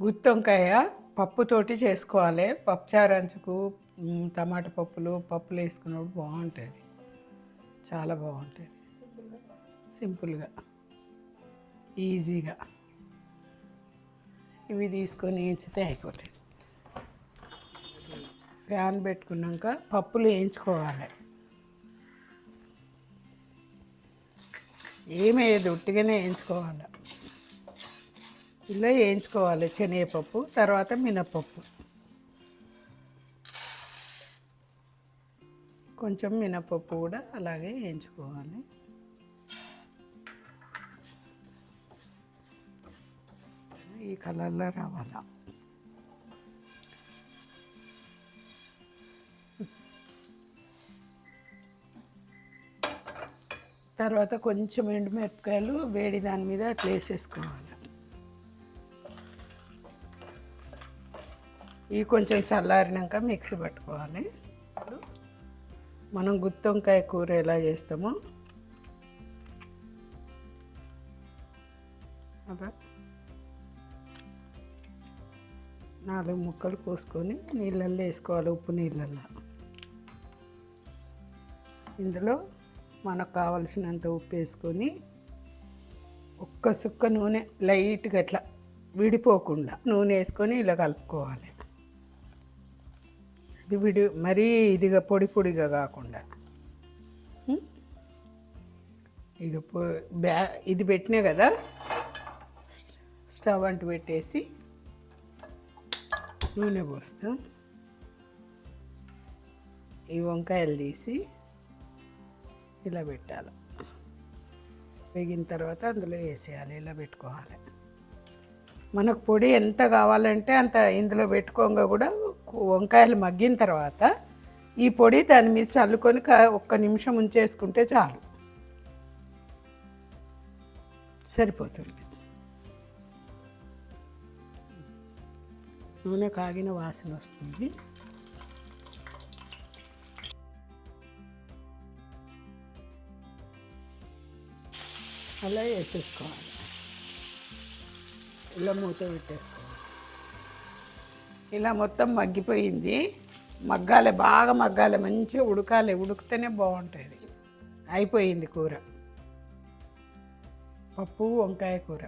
గుత్తి వంకాయ పప్పుతోటి చేసుకోవాలి. పప్పుచారు అంచుకు టమాటా పప్పులు పప్పులు వేసుకున్నప్పుడు బాగుంటుంది. చాలా బాగుంటుంది. సింపుల్గా ఈజీగా. ఇవి తీసుకొని వేయించితే అయిపోతుంది ఫ్యాన్ పెట్టుకున్నాక పప్పులు వేయించుకోవాలి. ఏమేది ఉట్టిగానే వేయించుకోవాలి. ఇలా వేయించుకోవాలి శనగపప్పు తర్వాత మినపప్పు. కొంచెం మినపప్పు కూడా అలాగే వేయించుకోవాలి. ఈ కలర్లో రావాలా. తర్వాత కొంచెం ఎండుమిరపకాయలు వేడి దాని మీద అట్లా వేసేసుకోవాలి. ఇవి కొంచెం చల్లారినాక మిక్సీ పట్టుకోవాలి. ఇప్పుడు మనం గుత్తొంకాయ కూర ఎలా చేస్తామో. అలా నాలుగు ముక్కలు కోసుకొని నీళ్ళల్లో వేసుకోవాలి ఉప్పు నీళ్ళల్లో. ఇందులో మనకు కావలసినంత ఉప్పు వేసుకొని ఒక్క సుక్క నూనె లైట్గా అట్లా విడిపోకుండా నూనె వేసుకొని ఇలా కలుపుకోవాలి. ఇది విడి మరీ ఇదిగా పొడి పొడిగా కాకుండా. ఇక పొ బ్యా ఇది పెట్టినా కదా? స్టవ్ అంటు పెట్టేసి నూనె పోస్తాం. ఈ వంకాయలు తీసి ఇలా పెట్టాలి. వేగిన తర్వాత అందులో వేసేయాలి ఇలా పెట్టుకోవాలి. మనకు పొడి ఎంత కావాలంటే అంత ఇందులో పెట్టుకోగా కూడా వంకాయలు మగ్గిన తర్వాత ఈ పొడి దాని మీద చల్లుకొని ఒక్క నిమిషం ఉంచేసుకుంటే చాలు. సరిపోతుంది. నూనె కాగిన వాసన వస్తుంది. అలా వేసేసుకోవాలి. ఇలా మూత పెట్టేసుకోవాలి. ఇలా మొత్తం మగ్గిపోయింది. మగ్గాలి బాగా మగ్గాలి మంచిగా ఉడకాలి. ఉడికితేనే బాగుంటుంది. అయిపోయింది కూర. పప్పు వంకాయ కూర.